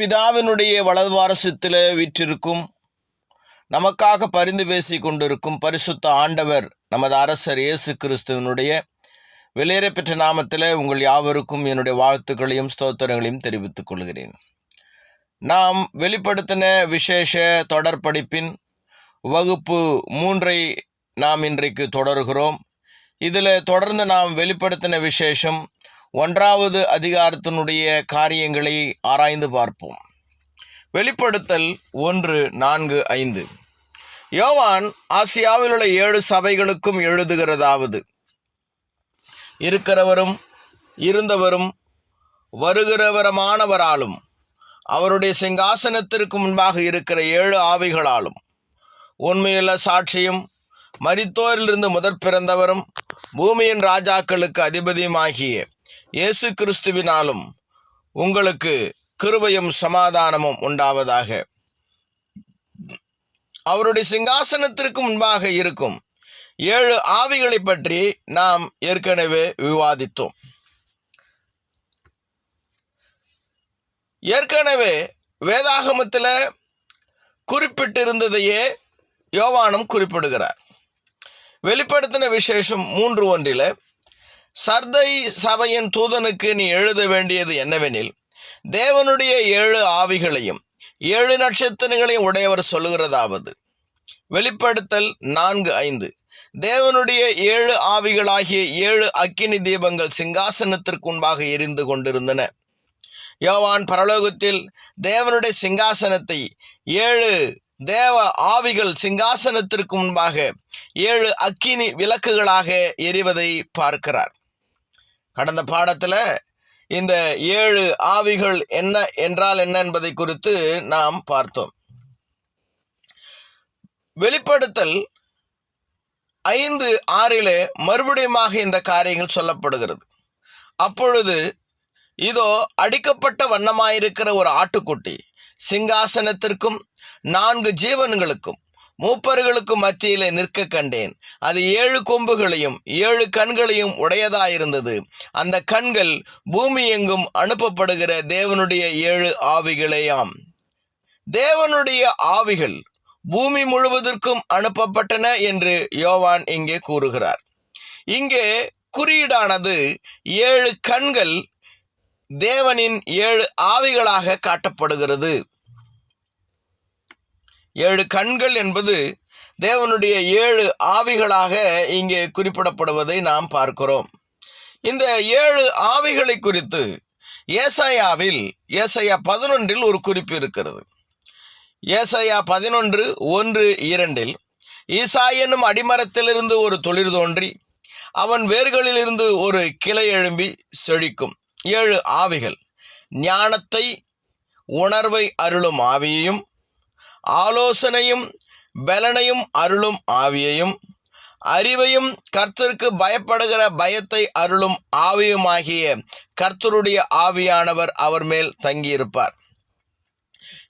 பிதாவினுடைய வலதுவாரசத்தில் வீற்றிருக்கும் நமக்காக பரிந்து பேசி கொண்டிருக்கும் பரிசுத்த ஆண்டவர் நமது அரசர் இயேசு கிறிஸ்துவனுடைய வெளியேறப்பெற்ற நாமத்தில் உங்கள் யாவருக்கும் என்னுடைய வாழ்த்துக்களையும் ஸ்தோத்திரங்களையும் தெரிவித்துக் கொள்கிறேன். நாம் வெளிப்படுத்தின விசேஷ தொடர் படிப்பின் வகுப்பு மூன்றை நாம் இன்றைக்கு தொடர்கிறோம். இதில் தொடர்ந்து நாம் வெளிப்படுத்தின விசேஷம் ஒன்றாவது அதிகாரத்தினுடைய காரியங்களை ஆராய்ந்து பார்ப்போம். வெளிப்படுத்தல் ஒன்று நான்கு ஐந்து. யோவான் ஆசியாவில் உள்ள ஏழு சபைகளுக்கும் எழுதுகிறதாவது. இருக்கிறவரும் இருந்தவரும் வருகிறவரமானவராலும் அவருடைய சிங்காசனத்திற்கு முன்பாக இருக்கிற ஏழு ஆவிகளாலும் உண்மையுள்ள சாட்சியும் மரித்தோரிலிருந்து முதற் பிறந்தவரும் பூமியின் ராஜாக்களுக்கு அதிபதியுமாகிய இயேசு கிறிஸ்துவினாலும் உங்களுக்கு கிருபையும் சமாதானமும் உண்டாவதாக. அவருடைய சிங்காசனத்திற்கு முன்பாக இருக்கும் ஏழு ஆவிகளை பற்றி நாம் ஏற்கனவே விவாதித்தோம். ஏற்கனவே வேதாகமத்தில் குறிப்பிட்டிருந்ததையே யோவானும் குறிப்பிடுகிறார். வெளிப்படுத்தின விசேஷம் மூன்று ஒன்றில் சர்தை சபையின் தூதனுக்கு நீ எழுத வேண்டியது என்னவெனில் தேவனுடைய ஏழு ஆவிகளையும் ஏழு நட்சத்திரங்களையும் உடையவர் சொல்லுகிறதாவது. வெளிப்படுத்தல் நான்கு ஐந்து. தேவனுடைய ஏழு ஆவிகளாகிய ஏழு அக்கினி தீபங்கள் சிங்காசனத்திற்கு முன்பாக எரிந்து கொண்டிருந்தன. யோவான் பரலோகத்தில் தேவனுடைய சிங்காசனத்தை ஏழு தேவ ஆவிகள் சிங்காசனத்திற்கு முன்பாக ஏழு அக்கினி விளக்குகளாக எரிவதை பார்க்கிறார். கடந்த பாடத்தில் இந்த ஏழு ஆவிகள் என்ன என்றால் என்ன என்பதை குறித்து நாம் பார்த்தோம். வெளிப்படுத்தல் ஐந்து ஆறிலே மறுபடியுமாக இந்த காரியங்கள் சொல்லப்படுகிறது. அப்பொழுது இதோ அடிக்கப்பட்ட வண்ணமாயிருக்கிற ஒரு ஆட்டுக்குட்டி சிங்காசனத்திற்கும் நான்கு ஜீவன்களுக்கும் மூப்பர்களுக்கும் மத்தியிலே நிற்க கண்டேன். அது ஏழு கொம்புகளையும் ஏழு கண்களையும் உடையதாயிருந்தது. அந்த கண்கள் பூமி எங்கும் அனுப்பப்படுகிற தேவனுடைய ஏழு ஆவிகளேயாம். தேவனுடைய ஆவிகள் பூமி முழுவதற்கும் அனுப்பப்பட்டன என்று யோவான் இங்கே கூறுகிறார். இங்கே குறியீடானது ஏழு கண்கள் தேவனின் ஏழு ஆவிகளாக காட்டப்படுகிறது. ஏழு கண்கள் என்பது தேவனுடைய ஏழு ஆவிகளாக இங்கே குறிப்பிடப்படுவதை நாம் பார்க்கிறோம். இந்த ஏழு ஆவிகளை குறித்து ஏசையாவில் ஏசையா பதினொன்றில் ஒரு குறிப்பு இருக்கிறது. ஏசையா பதினொன்று ஒன்று இரண்டில் ஈசா என்னும் அடிமரத்திலிருந்து ஒரு தொழில் தோன்றி அவன் வேர்களிலிருந்து ஒரு கிளை எழும்பி செழிக்கும். ஏழு ஆவிகள் ஞானத்தை உணர்வை அருளும் ஆவியையும் ஆலோசனையும் பலனையும் அருளும் ஆவியையும் அறிவையும் கர்த்தருக்கு பயப்படுகிற பயத்தை அருளும் ஆவியுமாகிய கர்த்தருடைய ஆவியானவர் அவர் மேல் தங்கியிருப்பார்.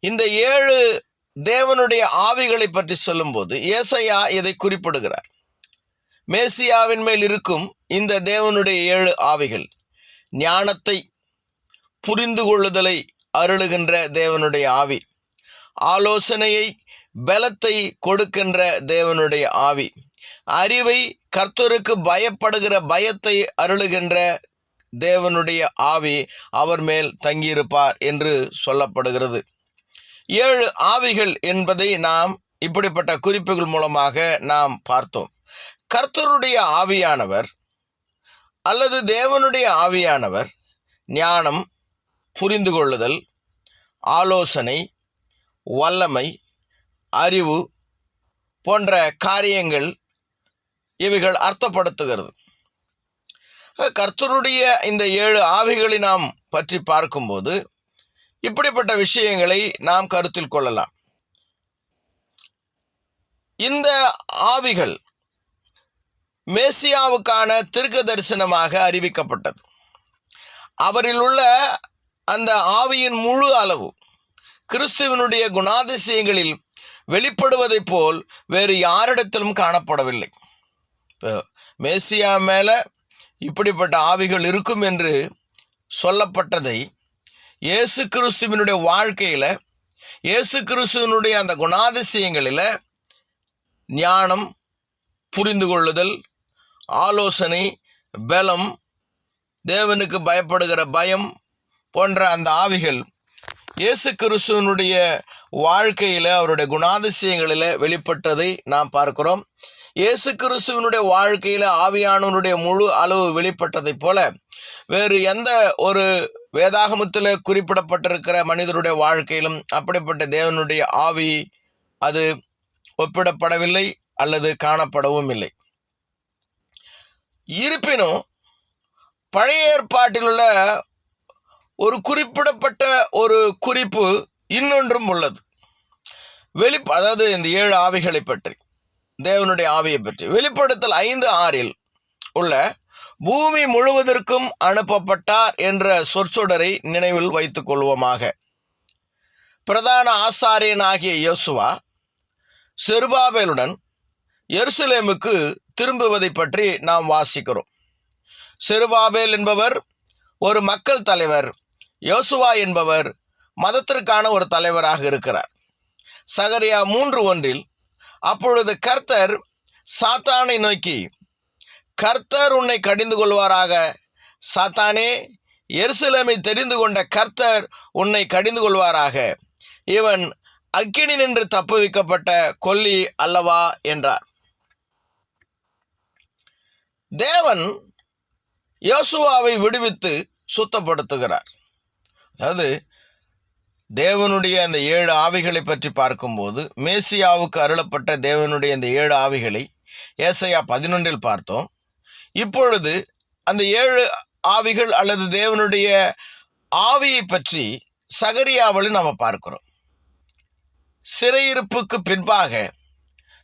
இந்த ஏழு தேவனுடைய ஆவிகளை பற்றி சொல்லும்போது ஏசையா இதை குறிப்பிடுகிறார். மேசியாவின் மேல் இருக்கும் இந்த தேவனுடைய ஏழு ஆவிகள் ஞானத்தை புரிந்து கொள்ளுதலை அருளுகின்ற தேவனுடைய ஆவி. ஆலோசனையை பலத்தை கொடுக்கின்ற தேவனுடைய ஆவி. அறிவை கர்த்தருக்கு பயப்படுகிற பயத்தை அருளுகின்ற தேவனுடைய ஆவி அவர் மேல் தங்கியிருப்பார் என்று சொல்லப்படுகிறது. ஏழு ஆவிகள் என்பதை நாம் இப்படிப்பட்ட குறிப்புகள் மூலமாக நாம் பார்த்தோம். கர்த்தருடைய ஆவியானவர் அல்லது தேவனுடைய ஆவியானவர் ஞானம் புரிந்து கொள்ளுதல் ஆலோசனை வல்லமை அறிவு போன்ற காரியங்கள் இவைகள் அர்த்தப்படுத்துகிறது. கர்த்தருடைய இந்த ஏழு ஆவிகளை நாம் பற்றி பார்க்கும்போது இப்படிப்பட்ட விஷயங்களை நாம் கருத்தில் கொள்ளலாம். இந்த ஆவிகள் மேசியாவுக்கான திருக்க தரிசனமாக அறிவிக்கப்பட்டது. அவரில் உள்ள அந்த ஆவியின் முழு அளவு கிறிஸ்துவனுடைய குணாதிசயங்களில் வெளிப்படுவதைப் போல் வேறு யாரிடத்திலும் காணப்படவில்லை. இப்போ மேசியா மேலே இப்படிப்பட்ட ஆவிகள் இருக்கும் என்று சொல்லப்பட்டதை இயேசு கிறிஸ்துவினுடைய வாழ்க்கையில் இயேசு கிறிஸ்துவனுடைய அந்த குணாதிசயங்களில் ஞானம் புரிந்து கொள்ளுதல் ஆலோசனை பலம் தேவனுக்கு பயப்படுகிற பயம் போன்ற அந்த ஆவிகள் இயேசு கிறிஸ்துவனுடைய வாழ்க்கையில் அவருடைய குணாதிசயங்களில் வெளிப்பட்டதை நாம் பார்க்கிறோம். இயேசு கிறிஸ்துவனுடைய வாழ்க்கையில் ஆவியானவனுடைய முழு அளவு வெளிப்பட்டதைப் போல வேறு எந்த ஒரு வேதாகமத்தில் குறிப்பிடப்பட்டிருக்கிற மனிதருடைய வாழ்க்கையிலும் அப்படிப்பட்ட தேவனுடைய ஆவி அது ஒப்பிடப்படவில்லை அல்லது காணப்படவும் இல்லை. இருப்பினும் பழைய ஏற்பாட்டில் உள்ள ஒரு குறிப்பிடப்பட்ட ஒரு குறிப்பு இன்னொன்றும் உள்ளது. வெளி அதாவது இந்த ஏழு ஆவிகளை பற்றி தேவனுடைய ஆவியை பற்றி. வெளிப்படுத்தல் ஐந்து ஆறில் உள்ள பூமி முழுவதற்கும் அனுப்பப்பட்டார் என்ற சொற்சொடரை நினைவில் வைத்துக் கொள்வோமாக. பிரதான ஆசாரியனாகிய யோசுவா செருபாபேலுடன் எருசலேமுக்கு திரும்புவதை பற்றி நாம் வாசிக்கிறோம். செருபாபேல் என்பவர் ஒரு மக்கள் தலைவர். யோசுவா என்பவர் மதத்திற்கான ஒரு தலைவராக இருக்கிறார். சகரியா மூன்று ஒன்றில் அப்பொழுது கர்த்தர் சாத்தானை நோக்கி கர்த்தர் உன்னை கடிந்து கொள்வாராக? சாத்தானே எருசலேமை தெரிந்து கொண்ட கர்த்தர் உன்னை கடிந்து கொள்வாராக? இவன் அக்கினி நின்று தப்புவிக்கப்பட்ட கொல்லி அல்லவா? என்றார். தேவன் யோசுவாவை விடுவித்து சுத்தப்படுத்துகிறார். அதாவது தேவனுடைய அந்த ஏழு ஆவிகளை பற்றி பார்க்கும்போது மேசியாவுக்கு அருளப்பட்ட தேவனுடைய அந்த ஏழு ஆவிகளை ஏசையா பதினொன்றில் பார்த்தோம். இப்பொழுது அந்த ஏழு ஆவிகள் அல்லது தேவனுடைய ஆவியை பற்றி சகரியாவில் நாம் பார்க்கிறோம். சிறையிருப்புக்கு பின்பாக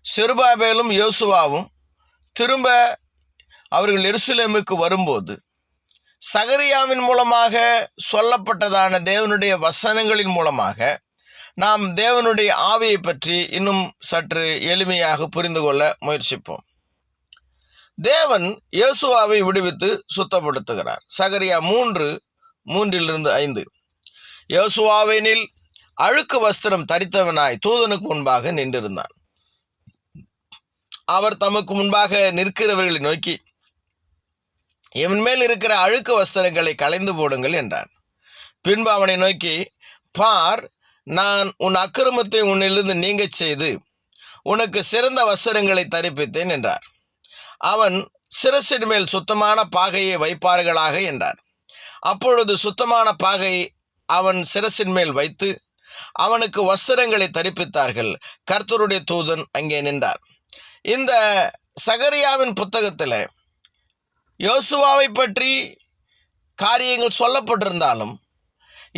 செருபாபேலும் யோசுவாவும் திரும்ப அவர்கள் எருசலேமுக்கு வரும்போது சகரியாவின் மூலமாக சொல்லப்பட்டதான தேவனுடைய வசனங்களின் மூலமாக நாம் தேவனுடைய ஆவியை பற்றி இன்னும் சற்று எளிமையாக புரிந்து கொள்ள முயற்சிப்போம். தேவன் இயேசுவாவை விடுவித்து சுத்தப்படுத்துகிறார். சகரியா மூன்று மூன்றிலிருந்து ஐந்து. இயேசுவாவினில் அழுக்கு வஸ்திரம் தரித்தவனாய் தூதனுக்கு முன்பாக நின்றிருந்தான். அவர் தமக்கு முன்பாக நிற்கிறவர்களை நோக்கி இவன் மேல் இருக்கிற அழுக்கு வஸ்திரங்களை களைந்து போடுங்கள் என்றான். பின்பு அவனை நோக்கி பார் நான் உன் அக்கிரமத்தை உன்னிலிருந்து நீங்கச் செய்து உனக்கு சிறந்த வஸ்திரங்களை தரிப்பித்தேன் என்றார். அவன் சிரசின் மேல் சுத்தமான பாகையை வைப்பார்களாக என்றார். அப்பொழுது சுத்தமான பாகை அவன் சிரசின் மேல் வைத்து அவனுக்கு வஸ்திரங்களை தரிப்பித்தார்கள். கர்த்தருடைய தூதன் அங்கே நின்றார். இந்த சகரியாவின் புத்தகத்தில் யோசுவாவை பற்றி காரியங்கள் சொல்லப்பட்டிருந்தாலும்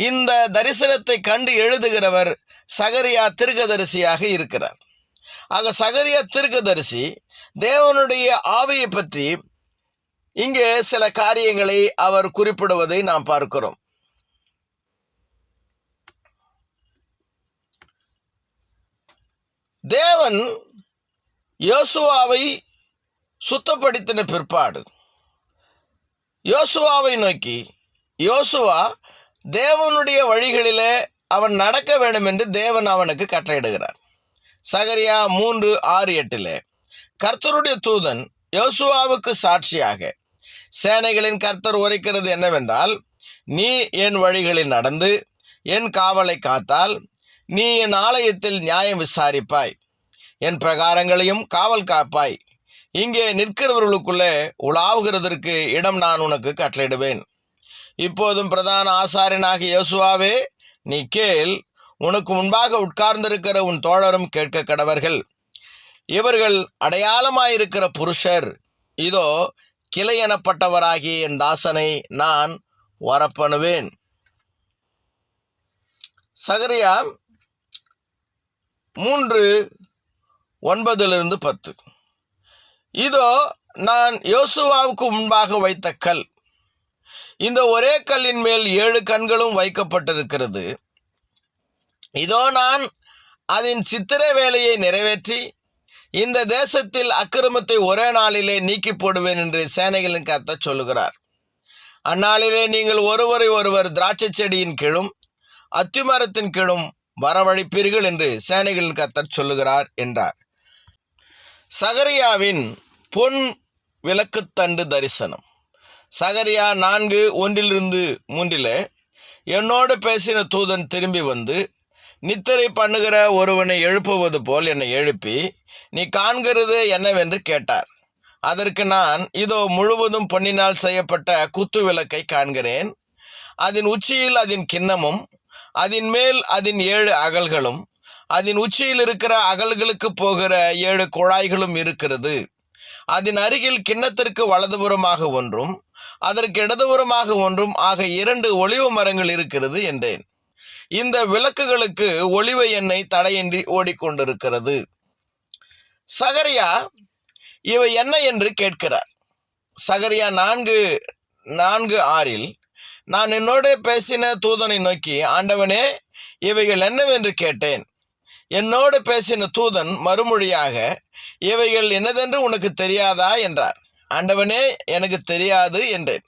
இந்த தரிசனத்தை கண்டு எழுதுகிறவர் சகரியா திருக்கதரிசியாக இருக்கிறார். ஆக சகரியா திருக்கதரிசி தேவனுடைய ஆவியை பற்றி இங்கே சில காரியங்களை அவர் குறிப்பிடுவதை நாம் பார்க்கிறோம். தேவன் யோசுவாவை சுத்தப்படுத்தின பிற்பாடு யோசுவாவை நோக்கி யோசுவா தேவனுடைய வழிகளிலே அவன் நடக்க வேண்டும் என்று தேவன் அவனுக்கு கட்டளையிடுகிறார். சகரியா மூன்று ஆறு எட்டிலே கர்த்தருடைய தூதன் யோசுவாவுக்கு சாட்சியாக சேனைகளின் கர்த்தர் உரைக்கிறது என்னவென்றால் நீ என் வழிகளில் நடந்து என் காவலை காத்தால் நீ என் ஆலயத்தில் நியாயம் விசாரிப்பாய். என் பிரகாரங்களையும் காவல் காப்பாய். இங்கே நிற்கிறவர்களுக்குள்ளே உலாவுகிறதற்கு இடம் நான் உனக்கு கட்டளையிடுவேன். இப்போதும் பிரதான ஆசாரியனாகிய யோசுவாவே நீ கேள் உனக்கு முன்பாக உட்கார்ந்திருக்கிற உன் தோழரும் கேட்க கடவர்கள். இவர்கள் அடையாளமாயிருக்கிற புருஷர். இதோ கிளை எனப்பட்டவராகிய என் தாசனை நான் வரப்பணுவேன். சகரியா மூன்று ஒன்பதிலிருந்து பத்து. இதோ நான் யோசுவாவுக்கு முன்பாக வைத்த கல். இந்த ஒரே கல்லின் மேல் ஏழு கண்களும் வைக்கப்பட்டிருக்கிறது. இதோ நான் அதன் சித்திர வேலையை நிறைவேற்றி இந்த தேசத்தில் அக்கிரமத்தை ஒரே நாளிலே நீக்கி போடுவேன் என்று சேனைகளின் கத்த சொல்லுகிறார். அந்நாளிலே நீங்கள் ஒருவரை ஒருவர் திராட்சை செடியின் கீழும் அத்திமரத்தின் கீழும் வரவழைப்பீர்கள் என்று சேனைகளின் கத்தர் சொல்லுகிறார் என்றார். சகரியாவின் பொன் விளக்குத்தண்டு தரிசனம். சகரியா நான்கு ஒன்றிலிருந்து மூன்றிலே என்னோடு பேசின தூதன் திரும்பி வந்து நித்திரை பண்ணுகிற ஒருவனை எழுப்புவது போல் என்னை எழுப்பி நீ காண்கிறது என்னவென்று கேட்டார். அதற்கு நான் இதோ முழுவதும் பொன்னினால் செய்யப்பட்ட குத்து விளக்கை காண்கிறேன். அதன் உச்சியில் அதன் கிண்ணமும் அதன் மேல் அதன் ஏழு அகல்களும் அதன் உச்சியில் இருக்கிற அகல்களுக்கு போகிற ஏழு குழாய்களும் இருக்கிறது. அதன் அருகில் கிண்ணத்திற்கு வலதுபுறமாக ஒன்றும் அதற்கு இடதுபுறமாக ஒன்றும் ஆக இரண்டு ஒளிவு மரங்கள் இருக்கிறது என்றேன். இந்த விளக்குகளுக்கு ஒளிவு எண்ணெய் தடையின்றி ஓடிக்கொண்டிருக்கிறது. சகரியா இவை என்ன என்று கேட்கிறார். சகரியா நான்கு நான்கு ஆறில் நான் என்னோட பேசின தூதனை நோக்கி ஆண்டவனே இவைகள் என்னவென்று கேட்டேன். என்னோடு பேசின தூதன் மறுமொழியாக இவைகள் என்னதென்று உனக்கு தெரியாதா? என்றார். ஆண்டவனே எனக்கு தெரியாது என்றேன்.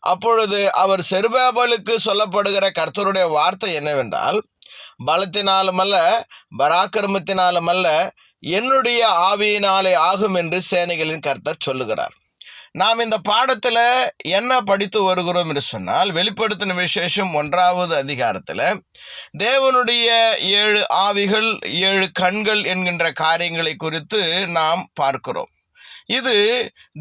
அப்பொழுது அவர் செருபாபலுக்கு சொல்லப்படுகிற கர்த்தருடைய வார்த்தை என்னவென்றால் பலத்தினாலும் அல்ல பராக்கிரமத்தினாலும் அல்ல என்னுடைய ஆவியினாலே ஆகும் என்று சேனைகளின் கர்த்தர் சொல்லுகிறார். நாம் இந்த பாடத்தில் என்ன படித்து வருகிறோம் என்று சொன்னால் வெளிப்படுத்தின விசேஷம் ஒன்றாவது அதிகாரத்தில் தேவனுடைய ஏழு ஆவிகள் ஏழு கண்கள் என்கின்ற காரியங்களை குறித்து நாம் பார்க்கிறோம். இது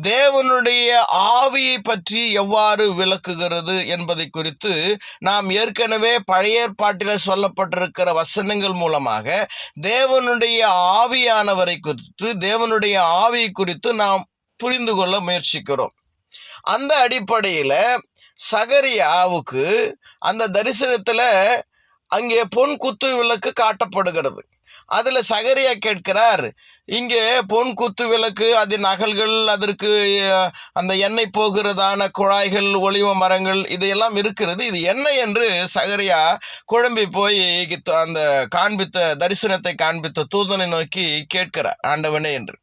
தேவனுடைய ஆவியை பற்றி எவ்வாறு விளக்குகிறது என்பதை குறித்து நாம் ஏற்கனவே பழைய ஏற்பாட்டில் சொல்லப்பட்டிருக்கிற வசனங்கள் மூலமாக தேவனுடைய ஆவியானவரை குறித்து தேவனுடைய ஆவியை குறித்து நாம் புரிந்து கொள்ள முயற்சிக்கிறோம். அந்த அடிப்படையில் சகரியாவுக்கு அந்த தரிசனத்தில் அங்கே பொன் குத்து விளக்கு காட்டப்படுகிறது. அதில் சகரியா கேட்கிறார் இங்கே பொன் குத்து விளக்கு அதன் அகல்கள் அதற்கு அந்த எண்ணெய் போகிறதான குழாய்கள் ஒளிவ மரங்கள் இதையெல்லாம் இருக்கிறது. இது என்ன? என்று சகரியா குழம்பி போய் அந்த காண்பித்த தரிசனத்தை காண்பித்த தூதனை நோக்கி கேட்கிறார் ஆண்டவனே என்று.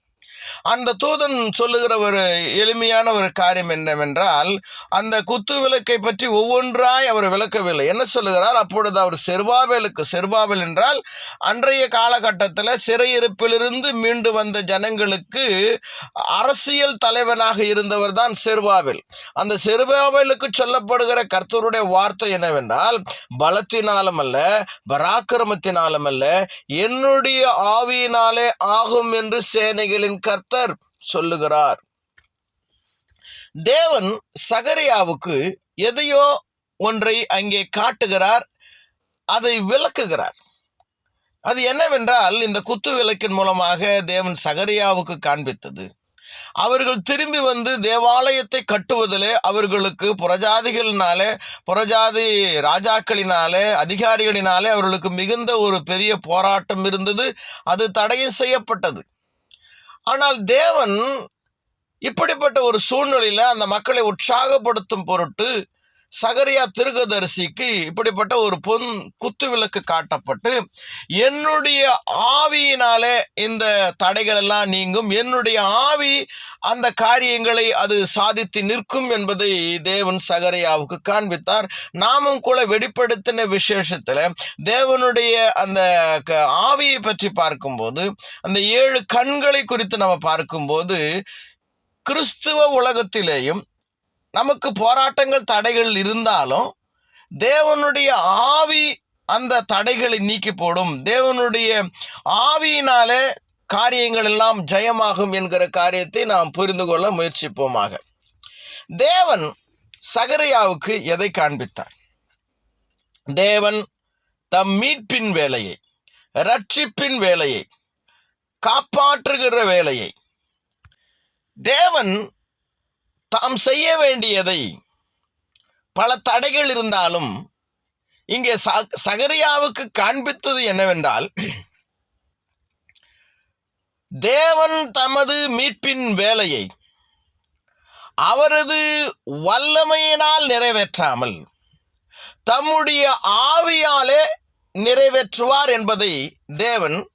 அந்த தூதன் சொல்லுகிற ஒரு எளிமையான ஒரு காரியம் என்னவென்றால் அந்த குத்து விளக்கை பற்றி ஒவ்வொன்றாய் அவர் விளக்கவில்லை. என்ன சொல்லுகிறார்? அப்பொழுது அவர் செர்வாவேலுக்கு செர்வாவேல் என்றால் அன்றைய காலகட்டத்தில் சிறையிருப்பிலிருந்து மீண்டு வந்த ஜனங்களுக்கு அரசியல் தலைவனாக இருந்தவர் தான் செர்வாவில் அந்த செர்வாவேலுக்கு சொல்லப்படுகிற கர்த்தருடைய வார்த்தை என்னவென்றால் பலத்தினாலும் அல்ல பராக்கிரமத்தினாலும் அல்ல என்னுடைய ஆவியினாலே ஆகும் என்று சேனைகளின் கர்த்தர் சொல்லுகிறார். தேவன் சகரியாவுக்கு எதையோ ஒன்றை அங்கே காட்டுகிறார் அதை விளக்குகிறார். அது என்னவென்றால் இந்த குத்து விளக்கின் மூலமாக தேவன் சகரியாவுக்கு காண்பித்தது. அவர்கள் திரும்பி வந்து தேவாலயத்தை கட்டுவதிலே அவர்களுக்கு புறஜாதிகளினாலே புறஜாதி ராஜாக்களினாலே அதிகாரிகளினாலே அவர்களுக்கு மிகுந்த ஒரு பெரிய போராட்டம் இருந்தது. அது தடையும் செய்யப்பட்டது. ஆனால் தேவன் இப்படிப்பட்ட ஒரு சூழ்நிலையில் அந்த மக்களை உற்சாகப்படுத்தும் பொருட்டு சகரியா திருகதரிசிக்கு இப்படிப்பட்ட ஒரு பொன் குத்து விளக்கு காட்டப்பட்டு என்னுடைய ஆவியினாலே இந்த தடைகள் எல்லாம் நீங்கும். என்னுடைய ஆவி அந்த காரியங்களை அது சாதித்து நிற்கும் என்பதை தேவன் சகரியாவுக்கு காண்பித்தார். நாமும் கூட வெளிப்படுத்தின விசேஷத்தில் தேவனுடைய அந்த க- ஆவியை பற்றி பார்க்கும்போது அந்த ஏழு கண்களை குறித்து நம்ம பார்க்கும்போது கிறிஸ்துவ உலகத்திலேயும் நமக்கு போராட்டங்கள் தடைகள் இருந்தாலும் தேவனுடைய ஆவி அந்த தடைகளை நீக்கி போடும். தேவனுடைய ஆவியினாலே காரியங்கள் எல்லாம் ஜெயமாகும் என்கிற காரியத்தை நாம் புரிந்து கொள்ள முயற்சிப்போமாக. தேவன் சகரியாவுக்கு எதை காண்பித்தார்? தேவன் தம் மீட்பின் வேலையை ரட்சிப்பின் வேலையை காப்பாற்றுகிற வேலையை. தேவன் தாம் செய்ய வேண்டியதை பல தடைகள் இருந்தாலும் இங்கே ச- சகரியாவுக்கு காண்பித்தது என்னவென்றால் தேவன் தமது மீட்பின் வேலையை அவரது வல்லமையினால் நிறைவேற்றாமல் தம்முடைய ஆவியாலே நிறைவேற்றுவார் என்பதை தேவன்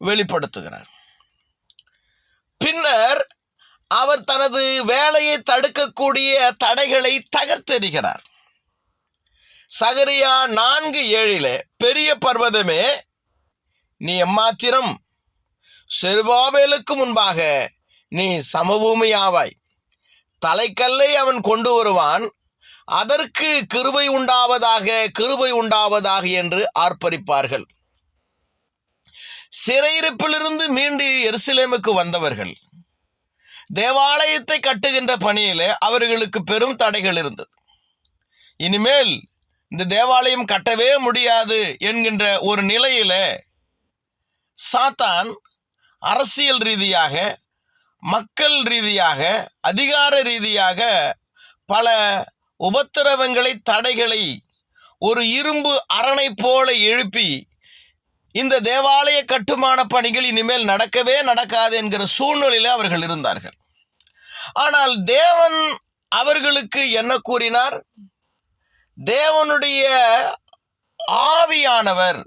வெளிப்படுத்துகிறார். பின்னர் அவர் தனது வேலையை தடுக்கக்கூடிய தடைகளை தகர்த்தெறிகிறார் சகரியா நான்கு ஏழிலே பெரிய பர்வதமே நீ எம்மாத்திரம் செருபாபேலுக்கு முன்பாக நீ சமபூமியாவாய் தலைக்கல்லை அவன் கொண்டு வருவான். அதற்கு கிருபை உண்டாவதாக கிருபை உண்டாவதாக என்று ஆர்ப்பரிப்பார்கள். சிறையிருப்பிலிருந்து மீண்டு எருசலேமுக்கு வந்தவர்கள் தேவாலயத்தை கட்டுகின்ற பணியிலே அவர்களுக்கு பெரும் தடைகள் இருந்தது. இனிமேல் இந்த தேவாலயம் கட்டவே முடியாது என்கின்ற ஒரு நிலையில சாத்தான் அரசியல் ரீதியாக மக்கள் ரீதியாக அதிகார ரீதியாக பல உபத்திரவங்களை தடைகளை ஒரு இரும்பு அரணை போல எழுப்பி இந்த தேவாலய கட்டுமான பணிகள் இனிமேல் நடக்கவே நடக்காது என்கிற சூழ்நிலையில் அவர்கள் இருந்தார்கள். ஆனால் தேவன் அவர்களுக்கு என்ன கூறினார்? தேவனுடைய ஆவியானவர்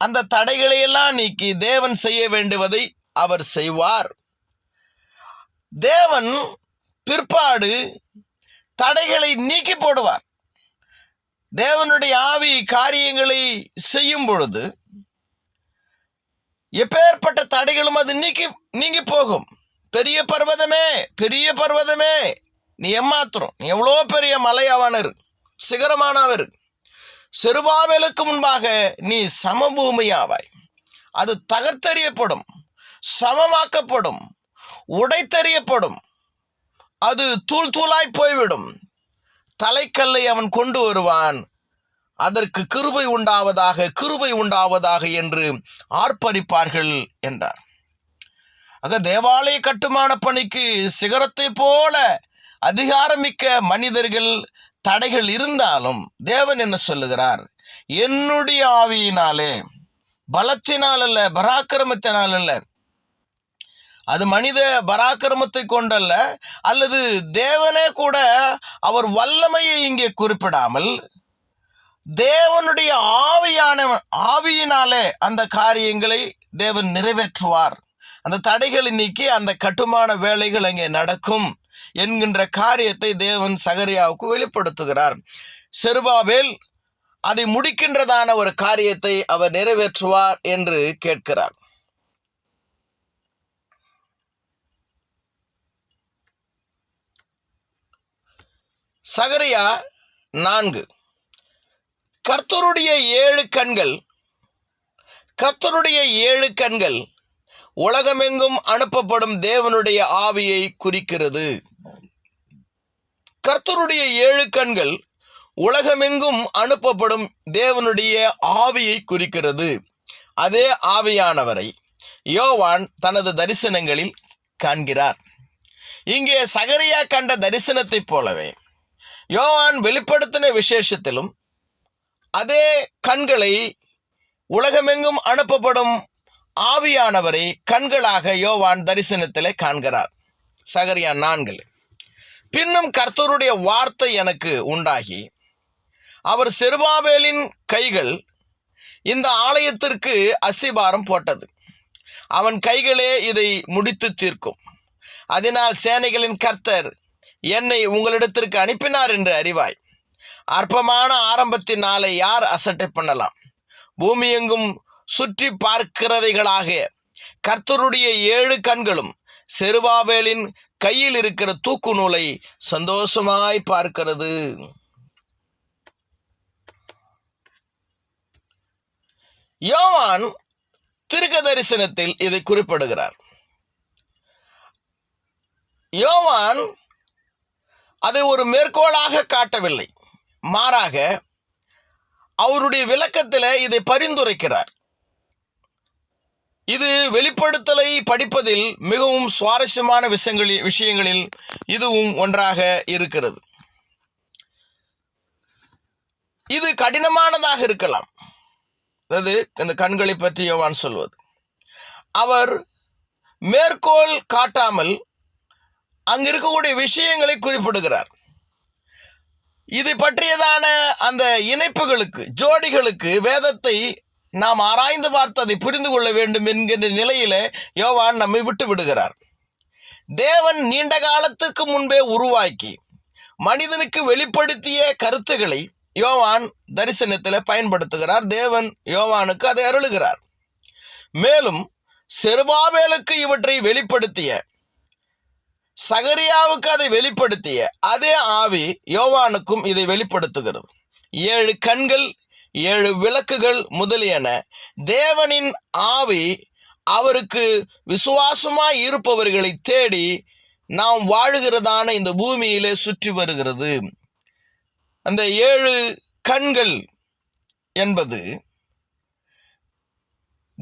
அந்த தடைகளையெல்லாம் நீக்கி தேவன் செய்ய வேண்டுவதை அவர் செய்வார். தேவன் பிற்பாடு தடைகளை நீக்கி போடுவார். தேவனுடைய ஆவி காரியங்களை செய்யும் பொழுது எப்பேற்பட்ட தடைகளும் அது நீக்கி நீங்கி போகும். பெரிய பர்வதமே பெரிய பர்வதமே. நீ எம்மாத்திரம் நீ எவ்வளோ பெரிய மலையாவானர் சிகரமானவர் செருபாவேலுக்கு முன்பாக நீ சமபூமியாவாய். அது தகர்த்தெறியப்படும் சமமாக்கப்படும் உடைத்தெறியப்படும். அது தூள் தூளாய் போய்விடும். தலைக்கல்லை அவன் கொண்டு வருவான். அதற்கு கிருபை உண்டாவதாக கிருபை உண்டாவதாக என்று ஆர்ப்பரிப்பார்கள் என்றார். ஆக தேவாலய கட்டுமான பணிக்கு சிகரத்தை போல அதிகாரமிக்க மனிதர்கள் தடைகள் இருந்தாலும் தேவன் என்ன சொல்லுகிறார்? என்னுடைய ஆவியினாலே பலத்தினால் அல்ல பராக்கிரமத்தினால் அல்ல அது மனித பராக்கிரமத்தை கொண்டல்ல அல்லது தேவனே கூட அவர் வல்லமையை இங்கே குறிப்பிடாமல் தேவனுடைய ஆவியான ஆவியினாலே அந்த காரியங்களை தேவன் நிறைவேற்றுவார். அந்த தடைகளை நீக்கி அந்த கட்டுமான வேலைகள் அங்கே நடக்கும் என்கின்ற காரியத்தை தேவன் சகரியாவுக்கு வெளிப்படுத்துகிறார். செருபாவேல் அதை முடிக்கின்றதான ஒரு காரியத்தை அவர் நிறைவேற்றுவார் என்று கேட்கிறார். சகரியா நான்கு. கர்த்தருடைய ஏழு கண்கள் கர்த்தருடைய ஏழு கண்கள் உலகமெங்கும் அனுப்பப்படும் தேவனுடைய ஆவியை குறிக்கிறது. கர்த்தருடைய ஏழு கண்கள் உலகமெங்கும் அனுப்பப்படும் தேவனுடைய ஆவியை குறிக்கிறது. அதே ஆவியானவரை யோவான் தனது தரிசனங்களில் காண்கிறார். இங்கே சகரியா கண்ட தரிசனத்தைப் போலவே யோவான் வெளிப்படுத்தின விசேஷத்திலும் அதே கண்களை உலகமெங்கும் அனுப்பப்படும் ஆவியானவரை கண்களாக யோவான் தரிசனத்திலே காண்கிறார். சகரியா நான்கில் பின்னும் கர்த்தருடைய வார்த்தை எனக்கு உண்டாகி அவர் செருபாவேலின் கைகள் இந்த ஆலயத்திற்கு அஸ்திபாரம் போட்டது. அவன் கைகளே இதை முடித்து தீர்க்கும். அதனால் சேனைகளின் கர்த்தர் என்னை உங்களிடத்திற்கு அனுப்பினார் என்று அறிவாய். அற்பமான ஆரம்பத்தின் நாளை யார் அசட்டை பண்ணலாம்? பூமி எங்கும் சுற்றி பார்க்கிறவைகளாக கர்த்தருடைய ஏழு கண்களும் செருபாபேலின் கையில் இருக்கிற தூக்கு நூலை சந்தோஷமாய் பார்க்கிறது. யோவான் திருக்க தரிசனத்தில் இதை குறிப்பிடுகிறார். யோவான் அதை ஒரு மேற்கோளாக காட்டவில்லை. மாறாக அவருடைய விளக்கத்தில் இதை பரிந்துரைக்கிறார். இது வெளிப்படுத்தலை படிப்பதில் மிகவும் சுவாரஸ்யமான விஷயங்களில் விஷயங்களில் இதுவும் ஒன்றாக இருக்கிறது. இது கடினமானதாக இருக்கலாம். அதாவது இந்த கண்களை பற்றி யோவான் சொல்வது. அவர் மேற்கோள் காட்டாமல் அங்கு இருக்கக்கூடிய விஷயங்களை குறிப்பிடுகிறார். இது பற்றியதான அந்த இணைப்புகளுக்கு ஜோடிகளுக்கு வேதத்தை நாம் ஆராய்ந்து பார்த்து அதை புரிந்து கொள்ள வேண்டும் என்கின்ற நிலையில யோவான் நம்மை விட்டு விடுகிறார். தேவன் நீண்ட காலத்திற்கு முன்பே உருவாக்கி மனிதனுக்கு வெளிப்படுத்திய கருத்துக்களை யோவான் தரிசனத்தில் பயன்படுத்துகிறார். தேவன் யோவானுக்கு அதை அருளுகிறார். மேலும் செருபாவேலுக்கு இவற்றை வெளிப்படுத்திய சகரியாவுக்கு அதை வெளிப்படுத்திய அதே ஆவி யோவானுக்கும் இதை வெளிப்படுத்துகிறது. ஏழு கண்கள் ஏழு விளக்குகள் முதலியன. தேவனின் ஆவி அவருக்கு விசுவாசமாய் இருப்பவர்களை தேடி நாம் வாழுகிறதான இந்த பூமியிலே சுற்றி வருகிறது. அந்த ஏழு கண்கள் என்பது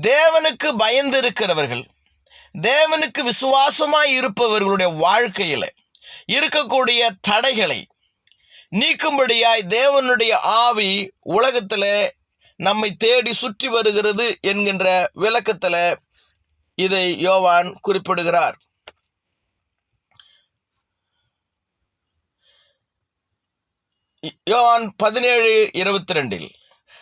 தேவனுக்கு பயந்திருக்கிறவர்கள் தேவனுக்கு விசுவாசமாய் இருப்பவர்களுடைய வாழ்க்கையில் இருக்கக்கூடிய தடைகளை நீக்கும்படியாய் தேவனுடைய ஆவி உலகத்தில் நம்மை தேடி சுற்றி வருகிறது என்கின்ற விளக்கத்தில் இதை யோவான் குறிப்பிடுகிறார். யோவான் பதினேழு இருபத்தி ரெண்டில்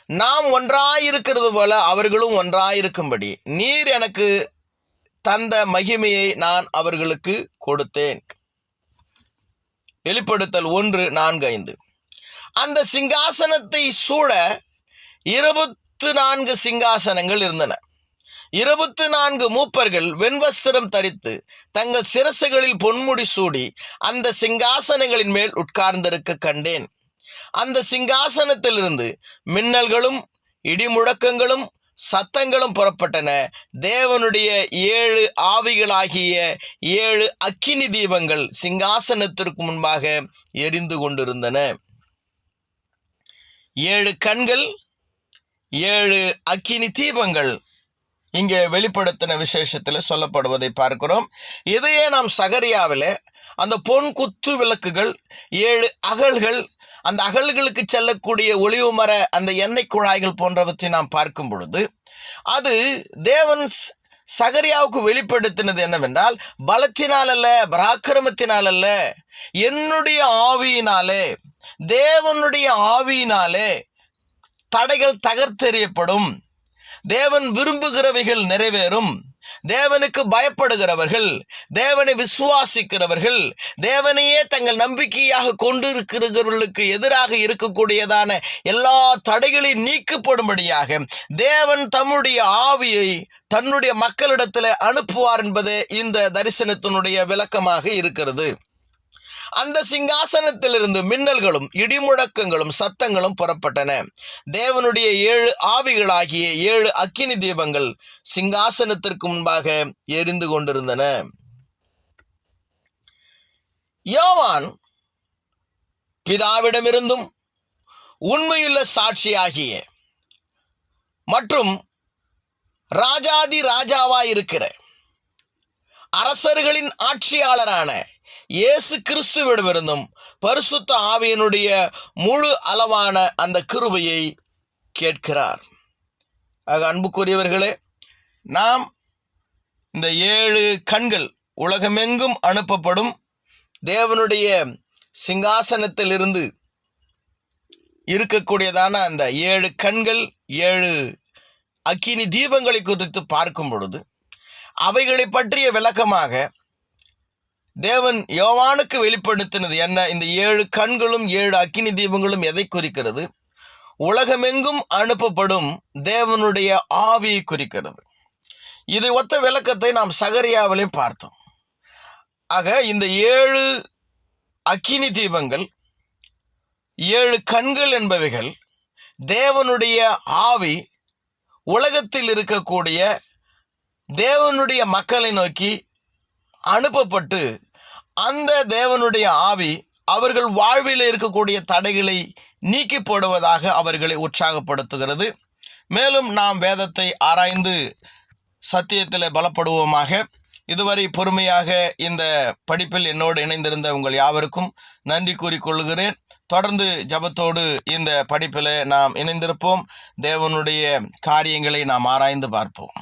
நாம் ஒன்றாயிருக்கிறது போல அவர்களும் ஒன்றாயிருக்கும்படி. நீர் எனக்கு தந்த மகிமையை நான் அவர்களுக்கு கொடுத்தேன். வெளிப்படுத்தல் ஒன்று நான்கு ஐந்து. அந்த சிங்காசனத்தை சூட இருபத்து நான்கு சிங்காசனங்கள் இருந்தன. இருபத்து நான்கு மூப்பர்கள் வெண்வஸ்திரம் தரித்து தங்கள் சிரசுகளில் பொன்முடி சூடி அந்த சிங்காசனங்களின் மேல் உட்கார்ந்திருக்க கண்டேன். அந்த சிங்காசனத்திலிருந்து மின்னல்களும் இடிமுழக்கங்களும் சத்தங்களும் புறப்பட்டன. தேவனுடைய ஏழு ஆவிகளாகிய ஏழு அக்கினி தீபங்கள் சிங்காசனத்திற்கு முன்பாக எரிந்து கொண்டிருந்தன. ஏழு கண்கள் ஏழு அக்கினி தீபங்கள் இங்கே வெளிப்படுத்தின விசேஷத்தில் சொல்லப்படுவதை பார்க்கிறோம். இதையே நாம் சகரியாவில் அந்த பொன் குத்து விளக்குகள் ஏழு அகல்கள் அந்த அகல்களுக்கு செல்லக்கூடிய ஒளிவு மர அந்த எண்ணெய் குழாய்கள் போன்றவற்றை நாம் பார்க்கும் பொழுது அது தேவன் ஸ்- சகரியாவுக்கு வெளிப்படுத்தினது என்னவென்றால் பலத்தினால் அல்ல பராக்கிரமத்தினால் அல்ல என்னுடைய ஆவியினாலே தேவனுடைய ஆவியினாலே தடைகள் தகர்த்தெறியப்படும். தேவன் விரும்புகிறவைகள் நிறைவேறும். தேவனுக்கு பயப்படுகிறவர்கள் தேவனை விசுவாசிக்கிறவர்கள் தேவனையே தங்கள் நம்பிக்கையாக கொண்டிருக்கிறவர்களுக்கு எதிராக இருக்கக்கூடியதான எல்லா தடைகளையும் நீக்கப்படும்படியாக தேவன் தம்முடைய ஆவியை தன்னுடைய மக்களிடத்தில் அனுப்புவார் என்பதே இந்த தரிசனத்தினுடைய விளக்கமாக இருக்கிறது. அந்த சிங்காசனத்திலிருந்து மின்னல்களும் இடிமுழக்கங்களும் சத்தங்களும் புறப்பட்டன. தேவனுடைய ஏழு ஆவிகளாகிய ஏழு அக்கினி தீபங்கள் சிங்காசனத்திற்கு முன்பாக எரிந்து கொண்டிருந்தன. யோவான் பிதாவிடமிருந்தும் உண்மையுள்ள சாட்சியாகிய மற்றும் ராஜாதி ராஜாவாயிருக்கிற அரசர்களின் ஆட்சியாளரான இயேசு கிறிஸ்துவிடமிருந்தும் பரிசுத்த ஆவியனுடைய முழு அளவான அந்த கிருபையை கேட்கிறார். ஆக அன்புக்குரியவர்களே நாம் இந்த ஏழு கண்கள் உலகமெங்கும் அனுப்பப்படும். தேவனுடைய சிங்காசனத்திலிருந்து இருக்கக்கூடியதான அந்த ஏழு கண்கள் ஏழு அக்கினி தீபங்களை குறித்து பார்க்கும் பொழுது அவைகளை பற்றிய விளக்கமாக தேவன் யோவானுக்கு வெளிப்படுத்தினது என்ன? இந்த ஏழு கண்களும் ஏழு அக்கினி தீபங்களும் எதை குறிக்கிறது? உலகமெங்கும் அனுப்பப்படும் தேவனுடைய ஆவியை குறிக்கிறது. இதை ஒத்த விளக்கத்தை நாம் சகரியாவிலையும் பார்த்தோம். ஆக இந்த ஏழு அக்கினி தீபங்கள் ஏழு கண்கள் என்பவைகள் தேவனுடைய ஆவி உலகத்தில் இருக்கக்கூடிய தேவனுடைய மக்களை நோக்கி அனுப்பப்பட்டு அந்த தேவனுடைய ஆவி அவர்கள் வாழ்வில் இருக்கக்கூடிய தடைகளை நீக்கி போடுவதாக அவர்களை உற்சாகப்படுத்துகிறது. மேலும் நாம் வேதத்தை ஆராய்ந்து சத்தியத்தில் பலப்படுவோமாக. இதுவரை பொறுமையாக இந்த படிப்பில் என்னோடு இணைந்திருந்த உங்கள் யாவருக்கும் நன்றி கூறிக்கொள்கிறேன். தொடர்ந்து ஜபத்தோடு இந்த படிப்பில் நாம் இணைந்திருப்போம். தேவனுடைய காரியங்களை நாம் ஆராய்ந்து பார்ப்போம்.